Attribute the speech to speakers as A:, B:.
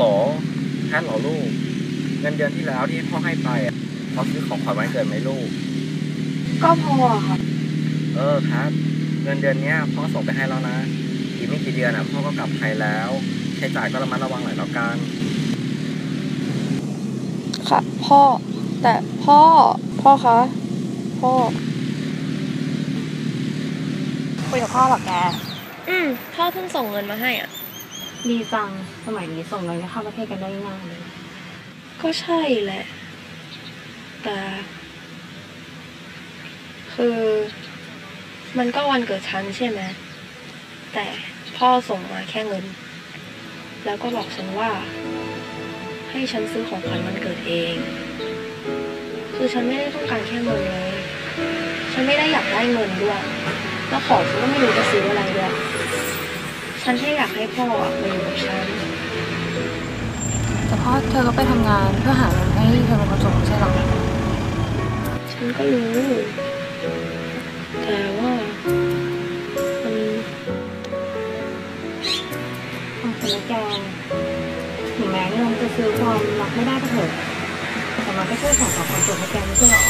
A: ฮัลโหลแพทเหรอลูก เงินเดือนที่แล้วที่พ่อให้ไปอะพอซื้อของขวัญวันเกิดไหมลูก
B: ก็พอค่ะ
A: เออแพทเงินเดือนเนี้ยพ่อส่งไปให้แล้วนะ อีกไม่กี่เดือนอะพ่อก็กลับไทยแล้ว ใช้จ่ายก็ระมัดระวังหน่อยแล้วกัน
B: ค่ะ พ่อ แต่พ่อ พ่อคะ พ่อ
C: คุยกับพ่อหรอแก
B: อืมพ่อเพิ่งส่งเงินมาให้อะ
C: ดีจัง สมัยนี้ส่งเงินเข้าประเทศกันได้ง่ายเลย
B: ก็ใช่แหละ แต่คือมันก็วันเกิดฉันใช่ไหมแต่พ่อส่งมาแค่เงิน แล้วก็บอกฉันว่า ให้ฉันซื้อของขวัญวันเกิดเอง คือฉันไม่ได้ต้องการแค่เงินเลย ฉันไม่ได้อยากได้เงินด้วย แล้วของฉันก็ไม่รู้จะซื้ออะไรด้วย ฉันแค่อยากให้พ่ออะมาอยู่กับฉัน
C: แต่พ่อเธอก็ไปทำงานเพื่อหาเงินให้เธอเป็นคนส่งไม่ใช่หรอ
B: ฉันก็รู้ แต่ว่ามัน
C: โอเคแล้วแกถึงแม้เงินจะซื้อความรักไม่ได้ก็เถอะแต่มันก็ช่วยส่งต่อความสุขให้แกไม่ใช่หรอ